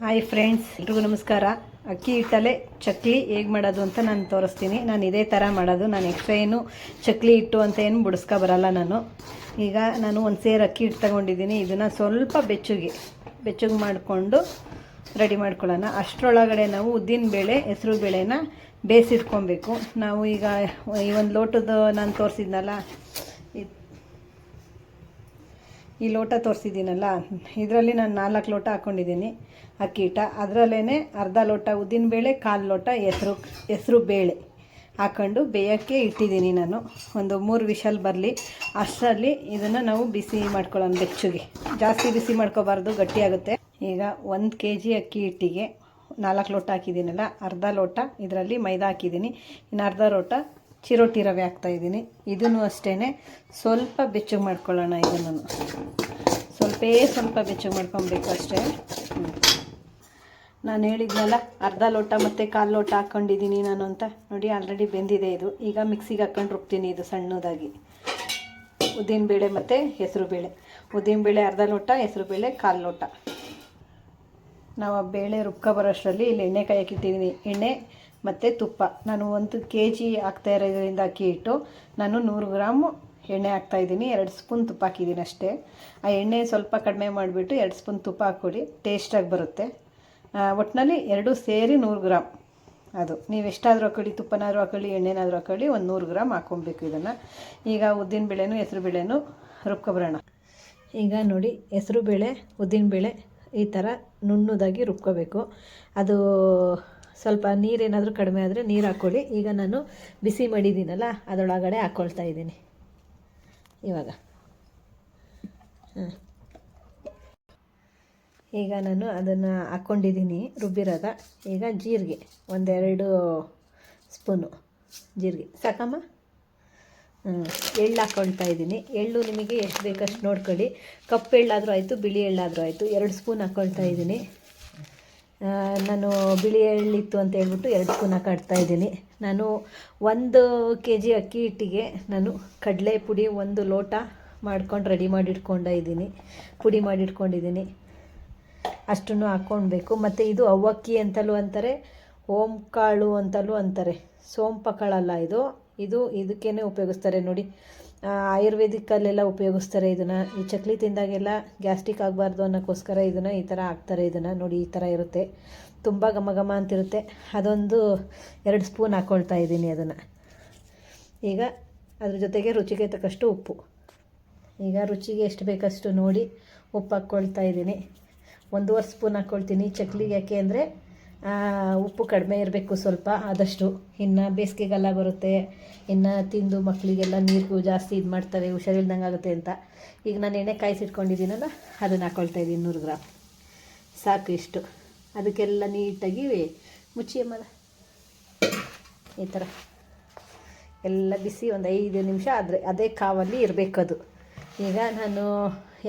Hi friends, ಎಲ್ರಿಗೂ ನಮಸ್ಕಾರ. ಅಕ್ಕಿ ಹಿಟ್ಟಲ್ಲೇ ಚಕ್ಲಿ ಹೇಗೆ ಮಾಡೋದು ಅಂತ ನಾನು ತೋರಿಸ್ತೀನಿ. ನಾನು ಇದೇ ಥರ ಮಾಡೋದು. ನಾನು ಎಕ್ಸ್ಟ್ರಾ ಏನು ಚಕ್ಲಿ ಹಿಟ್ಟು ಅಂತ ಏನು ಬಿಡಿಸ್ಕೊ ಬರಲ್ಲ ನಾನು. ಈಗ ನಾನು ಒಂದು ಸೇರು ಅಕ್ಕಿ ಹಿಟ್ಟು ತಗೊಂಡಿದ್ದೀನಿ. ಇದನ್ನು ಸ್ವಲ್ಪ ಬೆಚ್ಚಗೆ ಬೆಚ್ಚಗೆ ಮಾಡಿಕೊಂಡು ರೆಡಿ ಮಾಡ್ಕೊಳ್ಳೋಣ. ಅಷ್ಟರೊಳಗಡೆ ನಾವು ಉದ್ದಿನ ಬೇಳೆ, ಹೆಸರು ಬೇಳೆನ ಬೇಯಿಸಿಟ್ಕೊಬೇಕು. ನಾವು ಈಗ ಈ ಒಂದು ಲೋಟದ ನಾನು ತೋರಿಸಿದ್ನಲ್ಲ ಈ ಲೋಟ ತೋರಿಸಿದ್ದೀನಲ್ಲ, ಇದರಲ್ಲಿ ನಾನು ನಾಲ್ಕು ಲೋಟ ಹಾಕ್ಕೊಂಡಿದ್ದೀನಿ ಅಕ್ಕಿ ಹಿಟ್ಟ. ಅದರಲ್ಲೇ ಅರ್ಧ ಲೋಟ ಉದ್ದಿನ ಬೇಳೆ, ಕಾಲು ಲೋಟ ಹೆಸರು ಹೆಸರು ಬೇಳೆ ಹಾಕ್ಕೊಂಡು ಬೇಯೋಕ್ಕೆ ಇಟ್ಟಿದ್ದೀನಿ ನಾನು. ಒಂದು ಮೂರು ವಿಷಲ್ ಬರಲಿ. ಅಷ್ಟರಲ್ಲಿ ಇದನ್ನು ನಾವು ಬಿಸಿ ಮಾಡ್ಕೊಳ್ಳೋಣ ಬೆಚ್ಚಗೆ. ಜಾಸ್ತಿ ಬಿಸಿ ಮಾಡ್ಕೋಬಾರ್ದು ಗಟ್ಟಿಯಾಗುತ್ತೆ ಈಗ ಒಂದು ಕೆ ಜಿ ಅಕ್ಕಿ ಹಿಟ್ಟಿಗೆ ನಾಲ್ಕು ಲೋಟ ಹಾಕಿದ್ದೀನಲ್ಲ, ಅರ್ಧ ಲೋಟ ಇದರಲ್ಲಿ ಮೈದಾ ಹಾಕಿದ್ದೀನಿ. ಇನ್ನು ಅರ್ಧ ಲೋಟ ಚಿರೋಟಿ ರವೆ ಹಾಕ್ತಾಯಿದ್ದೀನಿ ಇದನ್ನು ಅಷ್ಟೇ ಸ್ವಲ್ಪ ಬೆಚ್ಚಗೆ ಮಾಡ್ಕೊಳ್ಳೋಣ ಇದನ್ನು. ಸ್ವಲ್ಪೇ ಸ್ವಲ್ಪ ಬೆಚ್ಚಗೆ ಮಾಡ್ಕೊಬೇಕು ಅಷ್ಟೇ. ನಾನು ಹೇಳಿದ್ನಲ್ಲ, ಅರ್ಧ ಲೋಟ ಮತ್ತು ಕಾಲು ಲೋಟ ಹಾಕ್ಕೊಂಡಿದ್ದೀನಿ ನಾನು ಅಂತ. ನೋಡಿ ಆಲ್ರೆಡಿ ಬೆಂದಿದೆ ಇದು. ಈಗ ಮಿಕ್ಸಿಗೆ ಹಾಕ್ಕೊಂಡು ರುಬ್ತೀನಿ ಇದು ಸಣ್ಣದಾಗಿ. ಉದ್ದಿನ ಬೇಳೆ ಮತ್ತು ಉದ್ದಿನ ಬೇಳೆ ಅರ್ಧ ಲೋಟ, ಹೆಸರು ಬೇಳೆ ಕಾಲು ಲೋಟ. ನಾವು ಆ ಬೇಳೆ ರುಬ್ಕೊ ಬರೋಷ್ಟರಲ್ಲಿ ಇಲ್ಲಿ ಎಣ್ಣೆ ಕಾಯಕ್ಕಿಟ್ಟಿದ್ದೀನಿ ಎಣ್ಣೆ ಮತ್ತು ತುಪ್ಪ. ನಾನು ಒಂದು ಕೆ ಜಿ ಹಾಕ್ತಾ ಇರೋದ್ರಿಂದ ಅಕ್ಕಿ ಇಟ್ಟು ನಾನು ನೂರು ಗ್ರಾಮು ಎಣ್ಣೆ ಹಾಕ್ತಾಯಿದ್ದೀನಿ ಎರಡು ಸ್ಪೂನ್ ತುಪ್ಪ ಹಾಕಿದ್ದೀನಿ ಅಷ್ಟೇ. ಆ ಎಣ್ಣೆ ಸ್ವಲ್ಪ ಕಡಿಮೆ ಮಾಡಿಬಿಟ್ಟು ಎರಡು ಸ್ಪೂನ್ ತುಪ್ಪ ಹಾಕ್ಕೊಡಿ. ಟೇಸ್ಟಾಗಿ ಬರುತ್ತೆ. ಒಟ್ಟಿನಲ್ಲಿ ಎರಡು ಸೇರಿ ನೂರು ಗ್ರಾಮ್. ಅದು. ನೀವು ಎಷ್ಟಾದರೂ ಹಾಕೊಳ್ಳಿ, ತುಪ್ಪನಾದರೂ ಹಾಕೊಳ್ಳಿ, ಎಣ್ಣೆನಾದರೂ ಹಾಕೊಳ್ಳಿ, ಒಂದು ನೂರು ಗ್ರಾಮ್ ಹಾಕ್ಕೊಬೇಕು ಇದನ್ನು. ಈಗ ಉದ್ದಿನ ಬೇಳೆನೂ, ಹೆಸರು ಬೇಳೆನೂ ರುಬ್ಕೊಬರೋಣ. ಈಗ ನೋಡಿ, ಹೆಸರು ಬೇಳೆ, ಉದ್ದಿನ ಬೇಳೆ ಈ ಥರ ನುಣ್ಣದಾಗಿ ರುಬ್ಕೋಬೇಕು. ಅದು ಸ್ವಲ್ಪ ನೀರೇನಾದರೂ ಕಡಿಮೆ ಆದರೆ ನೀರು ಹಾಕ್ಕೊಳ್ಳಿ ಈಗ ನಾನು ಬಿಸಿ ಮಾಡಿದ್ದೀನಲ್ಲ, ಅದರೊಳಗಡೆ ಹಾಕ್ಕೊಳ್ತಾ ಇದ್ದೀನಿ. ಇವಾಗ. ಈಗ ನಾನು ಅದನ್ನು ಹಾಕ್ಕೊಂಡಿದ್ದೀನಿ ರುಬ್ಬಿರೋದ. ಈಗ ಜೀರಿಗೆ, ಒಂದೆರಡು ಸ್ಪೂನು ಜೀರಿಗೆ. ಸಾಕಮ್ಮ? ಎಳ್ಳು ಹಾಕ್ಕೊಳ್ತಾ ಇದ್ದೀನಿ. ಎಳ್ಳು ನಿಮಗೆ ಎಷ್ಟು ಬೇಕಷ್ಟು ನೋಡ್ಕೊಳ್ಳಿ. ಕಪ್ಪು ಎಳ್ಳಾದರೂ ಆಯಿತು, ಬಿಳಿ ಎಳ್ಳಾದರೂ ಆಯಿತು. ಎರಡು ಸ್ಪೂನ್ ಹಾಕ್ಕೊಳ್ತಾ ಇದ್ದೀನಿ. ನಾನು ಬಿಳಿ ಎಳ್ಳಿತ್ತು ಅಂತ ಹೇಳ್ಬಿಟ್ಟು ಎರಡು ಸ್ಪೂನ್ ಹಾಕಾಡ್ತಾ ಇದ್ದೀನಿ. ನಾನು ಒಂದು ಕೆ ಜಿ ಅಕ್ಕಿ ಹಿಟ್ಟಿಗೆ ನಾನು ಕಡಲೆ ಪುಡಿ ಒಂದು ಲೋಟ ಮಾಡ್ಕೊಂಡು ರೆಡಿ ಮಾಡಿ ಇಟ್ಕೊಂಡ ಇದ್ದೀನಿ. ಪುಡಿ ಮಾಡಿ ಇಟ್ಕೊಂಡಿದ್ದೀನಿ ಅಷ್ಟನ್ನು ಹಾಕ್ಕೊಳ್ಬೇಕು. ಮತ್ತು ಇದು ಅವಕ್ಕಿ ಅಂತಲೂ ಅಂತಾರೆ, ಓಂ ಕಾಳು ಅಂತಲೂ ಅಂತಾರೆ. ಸೋಂಪಕಾಳಲ್ಲ ಇದು. ಇದು ಇದಕ್ಕೇ ಉಪಯೋಗಿಸ್ತಾರೆ ನೋಡಿ. ಆಯುರ್ವೇದಿಕ್ಕಲ್ಲೆಲ್ಲ ಉಪಯೋಗಿಸ್ತಾರೆ ಇದನ್ನು. ಈ ಚಕ್ಲಿ ತಿಂದಾಗೆಲ್ಲ ಗ್ಯಾಸ್ಟ್ರಿಕ್ ಆಗಬಾರ್ದು ಅನ್ನೋಕ್ಕೋಸ್ಕರ ಇದನ್ನು ಈ ಥರ ಹಾಕ್ತಾರೆ. ಇದನ್ನು ನೋಡಿ ಈ ಥರ ಇರುತ್ತೆ. ತುಂಬ ಘಮ ಘಮ ಅಂತಿರುತ್ತೆ. ಅದೊಂದು ಎರಡು ಸ್ಪೂನ್ ಹಾಕ್ಕೊಳ್ತಾ ಇದ್ದೀನಿ ಅದನ್ನು. ಈಗ ಅದ್ರ ಜೊತೆಗೆ ರುಚಿಗೆ ತಕ್ಕಷ್ಟು ಉಪ್ಪು. ಈಗ ರುಚಿಗೆ ಎಷ್ಟು ಬೇಕಷ್ಟು ನೋಡಿ ಉಪ್ಪು ಹಾಕ್ಕೊಳ್ತಾ ಇದ್ದೀನಿ. ಒಂದೂವರೆ ಸ್ಪೂನ್ ಹಾಕ್ಕೊಳ್ತೀನಿ ಚಕ್ಲಿಗೆ. ಯಾಕೆ ಅಂದರೆ ಉಪ್ಪು ಕಡಿಮೆ ಇರಬೇಕು ಸ್ವಲ್ಪ, ಆದಷ್ಟು. ಇನ್ನು ಬೇಸಿಗೆಗೆಲ್ಲ ಬರುತ್ತೆ. ಇನ್ನು ತಿಂದು ಮಕ್ಕಳಿಗೆಲ್ಲ ನೀರು ಜಾಸ್ತಿ ಇದು ಮಾಡ್ತಾರೆ, ಹುಷಾರಿಲ್ದಂಗೆ ಆಗುತ್ತೆ ಅಂತ. ಈಗ ನಾನು ಎಣ್ಣೆ ಕಾಯಿಸಿಟ್ಕೊಂಡಿದ್ದೀನಲ್ಲ, ಅದನ್ನು ಹಾಕ್ಕೊಳ್ತಾ ಇದ್ದೀನಿ ನೂರು ಗ್ರಾಮ್ ಸಾಕು ಇಷ್ಟು. ಅದಕ್ಕೆಲ್ಲ ನೀಟಾಗಿ ಮುಚ್ಚಿ ಅಮ್ಮದ ಈ ಥರ ಎಲ್ಲ ಬಿಸಿ ಒಂದು ಐದು ನಿಮಿಷ ಆದರೆ, ಅದೇ ಕಾವಲ್ಲಿ ಇರಬೇಕು ಅದು ಈಗ ನಾನು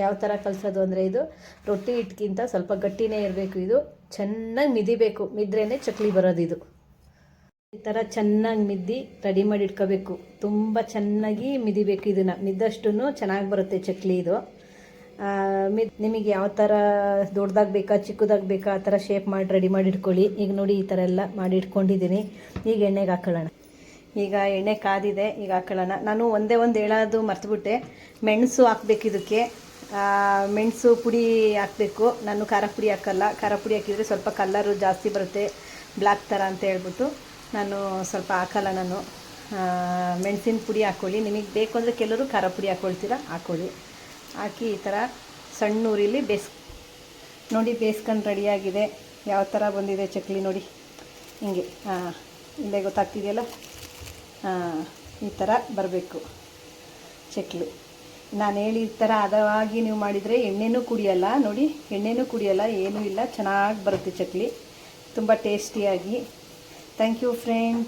ಯಾವ ಥರ ಕಲಿಸೋದು ಅಂದರೆ ಇದು ರೊಟ್ಟಿ ಹಿಟ್ಗಿಂತ ಸ್ವಲ್ಪ ಗಟ್ಟಿನೇ ಇರಬೇಕು ಇದು. ಚೆನ್ನಾಗಿ ಮಿದಿಬೇಕು. ಮಿದ್ರೇ ಚಕ್ಲಿ ಬರೋದು ಇದು. ಈ ಥರ ಚೆನ್ನಾಗಿ ಮಿದ್ದಿ ರೆಡಿ ಮಾಡಿ ಇಟ್ಕೋಬೇಕು. ತುಂಬ ಚೆನ್ನಾಗಿ ಮಿದಿಬೇಕು ಇದನ್ನು. ಮಿದ್ದಷ್ಟು ಚೆನ್ನಾಗಿ ಬರುತ್ತೆ ಚಕ್ಲಿ ಇದು. ಮಿದ್ ನಿಮಗೆ ಯಾವ ಥರ ದೊಡ್ಡದಾಗ ಬೇಕಾ, ಚಿಕ್ಕದಾಗಿ ಬೇಕಾ, ಆ ಥರ ಶೇಪ್ ಮಾಡಿ ರೆಡಿ ಮಾಡಿ ಇಟ್ಕೊಳ್ಳಿ. ಈಗ ನೋಡಿ ಈ ಥರ ಎಲ್ಲ ಮಾಡಿ ಇಟ್ಕೊಂಡಿದ್ದೀನಿ. ಈಗ ಎಣ್ಣೆಗೆ ಹಾಕೊಳ್ಳೋಣ. ಈಗ ಎಣ್ಣೆ ಕಾದಿದೆ, ಈಗ ಹಾಕೊಳ್ಳೋಣ. ನಾನು ಒಂದೇ ಒಂದು ಹೇಳೋದು ಮರ್ತುಬಿಟ್ಟೆ. ಮೆಣಸು ಹಾಕ್ಬೇಕು ಇದಕ್ಕೆ. ಮೆಣಸು ಪುಡಿ ಹಾಕಬೇಕು. ನಾನು ಖಾರ ಪುಡಿ ಹಾಕಲ್ಲ. ಖಾರ ಪುಡಿ ಹಾಕಿದರೆ ಸ್ವಲ್ಪ ಕಲ್ಲರು ಜಾಸ್ತಿ ಬರುತ್ತೆ. ಬ್ಲ್ಯಾಕ್ ಥರ ಅಂತ ಹೇಳ್ಬಿಟ್ಟು ನಾನು ಸ್ವಲ್ಪ ಹಾಕಲ್ಲ ನಾನು. ಮೆಣಸಿನ ಪುಡಿ ಹಾಕ್ಕೊಳ್ಳಿ ನಿಮಗೆ ಬೇಕು ಅಂದರೆ ಕೆಲವರು ಖಾರ ಪುಡಿ ಹಾಕ್ಕೊಳ್ತೀರ ಹಾಕ್ಕೊಳ್ಳಿ ಹಾಕಿ ಈ ಥರ ಸಣ್ಣ ಊರಿಲಿ ಬೇಸ್, ನೋಡಿ ಬೇಯಿಸ್ಕೊಂಡು ರೆಡಿಯಾಗಿದೆ ಯಾವ ಥರ ಬಂದಿದೆ ಚಕ್ಲಿ ನೋಡಿ. ಹಿಂಗೆ. ಹಾಂ ಇಲ್ಲೇ ಗೊತ್ತಾಗ್ತಿದೆಯಲ್ಲ? ಈ ಥರ ಬರಬೇಕು. ಚಕ್ಲಿ ನಾನು ಹೇಳಿದ ಥರ ಹದವಾಗಿ ನೀವು ಮಾಡಿದರೆ ಎಣ್ಣೆನೂ ಕುಡಿಯಲ್ಲ, ನೋಡಿ, ಎಣ್ಣೆನೂ ಕುಡಿಯಲ್ಲ, ಏನೂ ಇಲ್ಲ, ಚೆನ್ನಾಗಿ ಬರುತ್ತೆ ಚಕ್ಲಿ ತುಂಬ ಟೇಸ್ಟಿಯಾಗಿ. Thank you, friend.